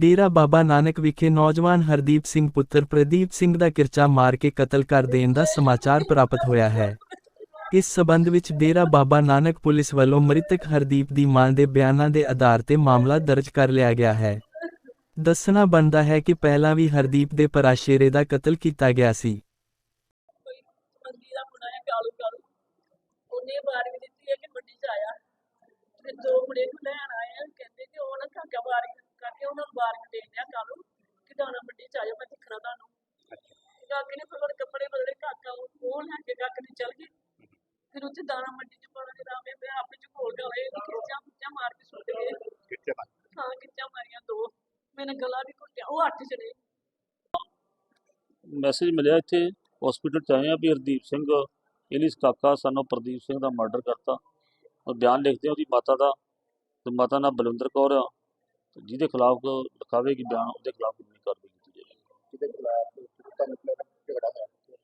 ਡੇਰਾ ਬਾਬਾ ਨਾਨਕ ਵਿਖੇ ਨੌਜਵਾਨ ਹਰਦੀਪ ਸਿੰਘ ਪੁੱਤਰ ਪ੍ਰਦੀਪ ਸਿੰਘ ਦਾ ਕਿਰਚਾ ਮਾਰ ਕੇ ਕਤਲ ਕਰ ਦੇਣ ਦਾ ਸਮਾਚਾਰ ਪ੍ਰਾਪਤ ਹੋਇਆ ਹੈ। ਇਸ ਸਬੰਧ ਵਿੱਚ ਡੇਰਾ ਬਾਬਾ ਨਾਨਕ ਪੁਲਿਸ ਵੱਲੋਂ ਮ੍ਰਿਤਕ ਹਰਦੀਪ ਦੀ ਮਾਂ ਦੇ ਬਿਆਨਾਂ ਦੇ ਆਧਾਰ ਤੇ ਮਾਮਲਾ ਦਰਜ ਕਰ ਲਿਆ ਗਿਆ ਹੈ। ਦੱਸਣਾ ਬਣਦਾ ਹੈ ਕਿ ਪਹਿਲਾਂ ਵੀ ਹਰਦੀਪ ਦੇ ਪਰਾਸ਼ੇਰੇ ਦਾ ਕਤਲ ਕੀਤਾ ਗਿਆ ਸੀ। ਕੋਈ ਮੰਦੀ ਦਾ ਮੁੰਡਾ ਹੈ ਕਾਲੂ ਕਾਲੂ ਉਹਨੇ ਵਾਰੀ ਦਿੱਤੀ ਹੈ ਕਿ ਮੰਡੀ ਚ ਆਇਆ ਤੇ ਦੋ ਮੁੰਡੇ ਨੂੰ ਲੈਣ ਆਏ ਕਰਕੇ ਉਹਨਾਂ ਨੂੰ ਵਾਰੀ ਦੇ ਦਿਆ ਕਾਲੂ ਕਿ ਦਾਣਾ ਮੰਡੀ ਚ ਆਇਓ ਮੈਂ ਦਿਖਣਾ ਤੁਹਾਨੂੰ। ਕਾਕੇ ਨੇ ਫਿਰ ਕੱਪੜੇ ਬਦਲੇ ਕਾਕਾ ਉਹ ਲੈ ਕੇ ਕਾਕੇ ਨੇ ਚੱਲ ਗਏ। ਫਿਰ ਉੱਥੇ ਦਾਣਾ ਮੰਡੀ ਚ ਪਾਣਾ ਦੇ ਰਾਮੇ ਮੈਂ ਆਪੇ ਚ ਖੋਲ ਕੇ ਹੋਏ ਖਿੱਚਾਂ ਖਿੱਚਾਂ ਮਾਰ ਕੇ ਸੁੱਟ ਗਏ। ਹਾਂ ਖਿੱਚਾਂ ਮਾਰੀਆਂ ਦੋ। ਮੈਨੇ ਗਲਾ ਵੀ ਘੁੱਟਿਆ ਉਹ ਅੱਠ ਜਣੇ। ਮੈਸੇਜ ਮਿਲਿਆ ਇੱਥੇ ਹਸਪੀਟਲ ਚ ਆਏ ਆ ਵੀ ਹਰਦੀਪ ਸਿੰਘ ਇਹਲੀਸ ਕਾਕਾ ਸਾਨੂੰ ਪ੍ਰਦੀਪ ਸਿੰਘ ਦਾ ਮਰਡਰ ਕਰਤਾ। ਉਹ ਬਿਆਨ ਲਿਖਦੇ ਆ ਉਹਦੀ ਮਾਤਾ ਦਾ ਤੇ ਮਾਤਾ ਨਾਲ ਬਲਵਿੰਦਰ ਕੌਰ ਆ। ਜਿਹਦੇ ਖਿਲਾਫ ਲਿਖਾਵੇਗੀ ਬਿਆਨ ਉਹਦੇ ਖਿਲਾਫ ਕਾਨੂੰਨੀ ਕਾਰਵਾਈ ਕੀਤੀ ਜਾਏਗੀ। ਕਿਤੇ ਖਿਲਾਫ ਤਾਂ ਮਤਲਬ ਝਗੜਾ ਹੋਇਆ।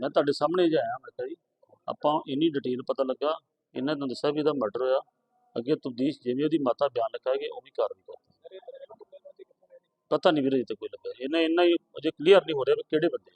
ਮੈਂ ਤੁਹਾਡੇ ਸਾਹਮਣੇ ਹੀ ਆਇਆ ਮੈਂ ਕਿਹਾ ਜੀ ਆਪਾਂ ਇੰਨੀ ਡਿਟੇਲ ਪਤਾ ਲੱਗਾ ਇਹਨਾਂ ਨੇ ਦੱਸਿਆ ਵੀ ਇਹਦਾ ਮਰਡਰ ਹੋਇਆ। ਅੱਗੇ ਤਬਦੀਸ਼ ਜਿਵੇਂ ਉਹਦੀ ਮਾਤਾ ਬਿਆਨ ਲਿਖਾਏਗੀ ਉਹ ਵੀ ਕਾਰਵਾਈ ਕਰਦੀ ਪਤਾ ਨਹੀਂ ਵੀਰੇ ਤੇ ਕੋਈ ਲੱਗਾ। ਇਹਨਾਂ ਇੰਨਾ ਹੀ ਅਜੇ ਕਲੀਅਰ ਨਹੀਂ ਹੋ ਰਿਹਾ ਵੀ ਕਿਹੜੇ ਬੰਦੇ